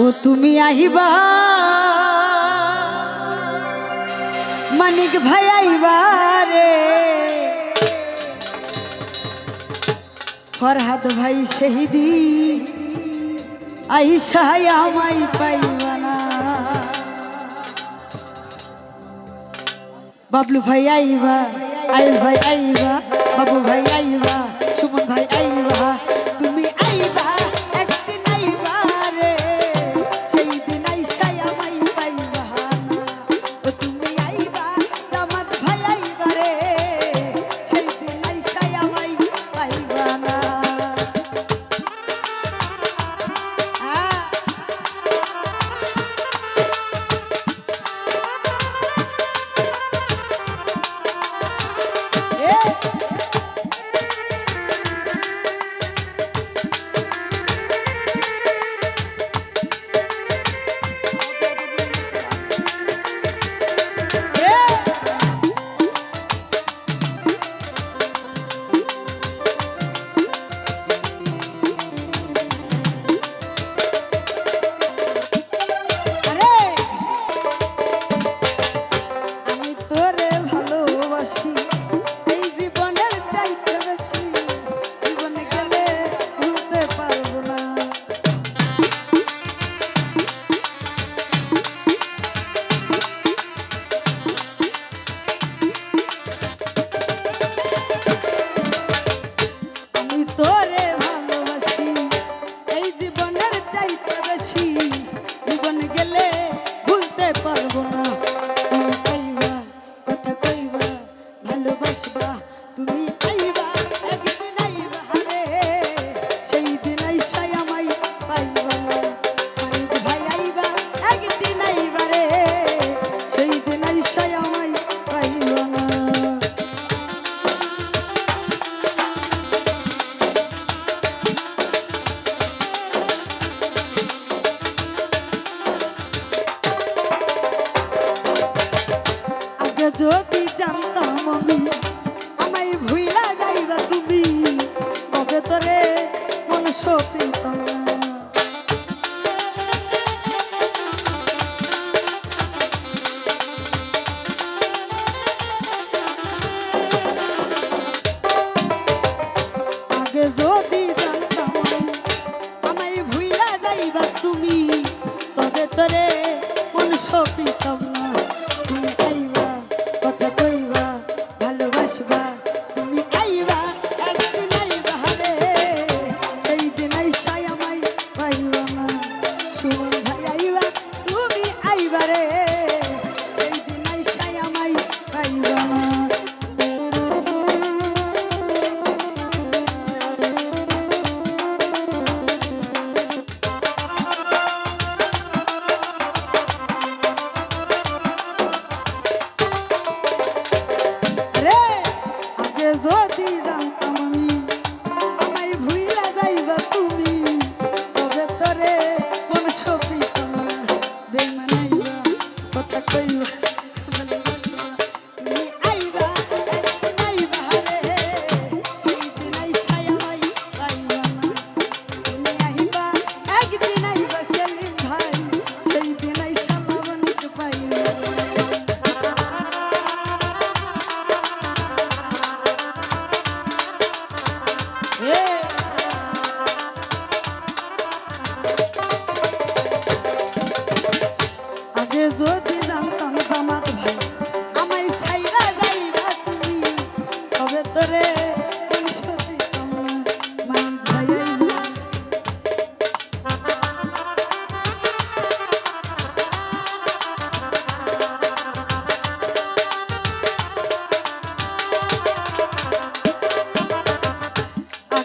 ও তুমি আহিবা মানিক ভাই আইবা রে। ফরহাদ ভাই সেহিদি আইসাই আমাই পাইবা না। বাবলু ভাই আইবা, আইল ভাই আইবা, বাবু ভাই আইবা, সুমন ভাই আইবা। প্রাণের চাইতে বেশি যদি জানতাম আমি, আমায় ভুইলা যাইবা তুমি, তবে তোরে মন সপিতাম যদি জানতাম আমায় ভুইলা যাইবা তুমি, তবে তোরে মন সপিতাম না। তুমি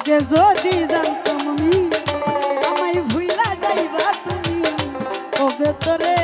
যে যদি জানতাম আমি আমায় ভুইলা যাইবা তুমি ও ভেতরে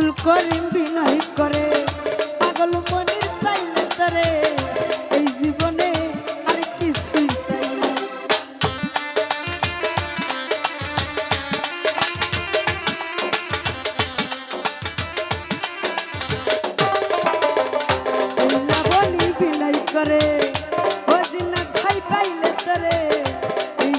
আব্দুল করিম বিনয় করে। পাগল মনির চাইলে তারে, এই জীবনে আর কিছুই চাই না। বলি বিনয় করে ও দিন খাই পাইলে তারে, এই